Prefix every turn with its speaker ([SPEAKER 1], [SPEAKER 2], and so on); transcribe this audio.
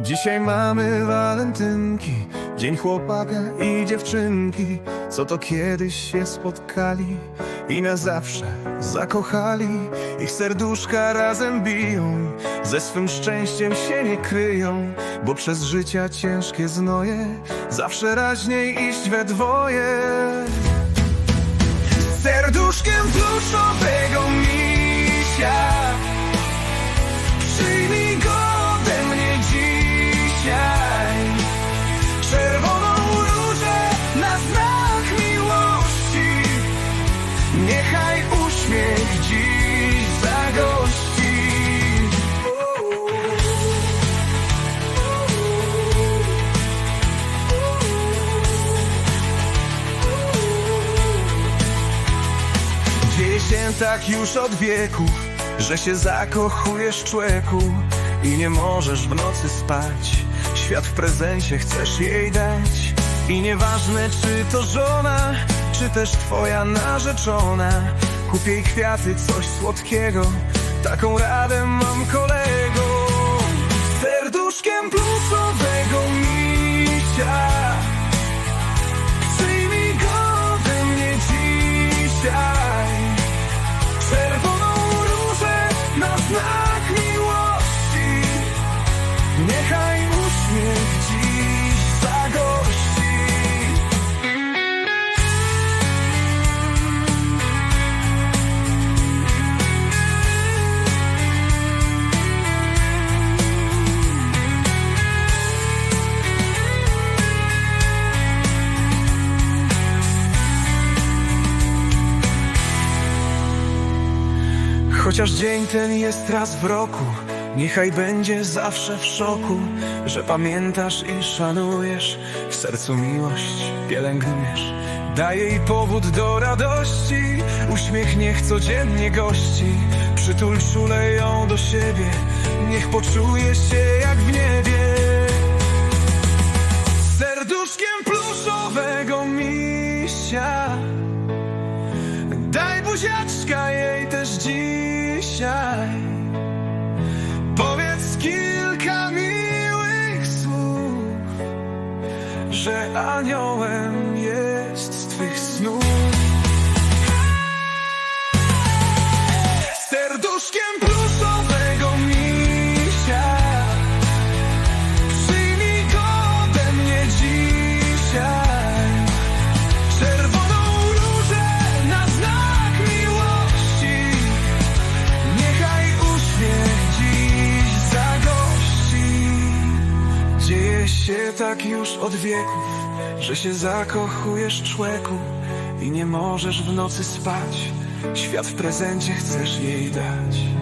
[SPEAKER 1] Dzisiaj mamy walentynki, dzień chłopaka i dziewczynki, co to kiedyś się spotkali i na zawsze zakochali. Ich serduszka razem biją, ze swym szczęściem się nie kryją, bo przez życia ciężkie znoje zawsze raźniej iść we dwoje. Dzieje się tak już od wieków, że się zakochujesz człeku i nie możesz w nocy spać. Świat w prezencie chcesz jej dać i nieważne czy to żona, czy też twoja narzeczona. Kup jej kwiaty, coś słodkiego, taką radę mam kolego. Chociaż dzień ten jest raz w roku Niechaj będzie zawsze w szoku Że pamiętasz i szanujesz W sercu miłość pielęgnujesz. Daj jej powód do radości Uśmiech niech codziennie gości. Przytul czule ją do siebie Niech poczuje się jak w niebie. Serduszkiem pluszowego misia. Daj buziaczka jej też dzisiaj. Powiedz kilka miłych słów Że aniołem jest z twych snów. Serduszkiem Dzieje się tak już od wieków Że się zakochujesz człeku I nie możesz w nocy spać. Świat w prezencie chcesz jej dać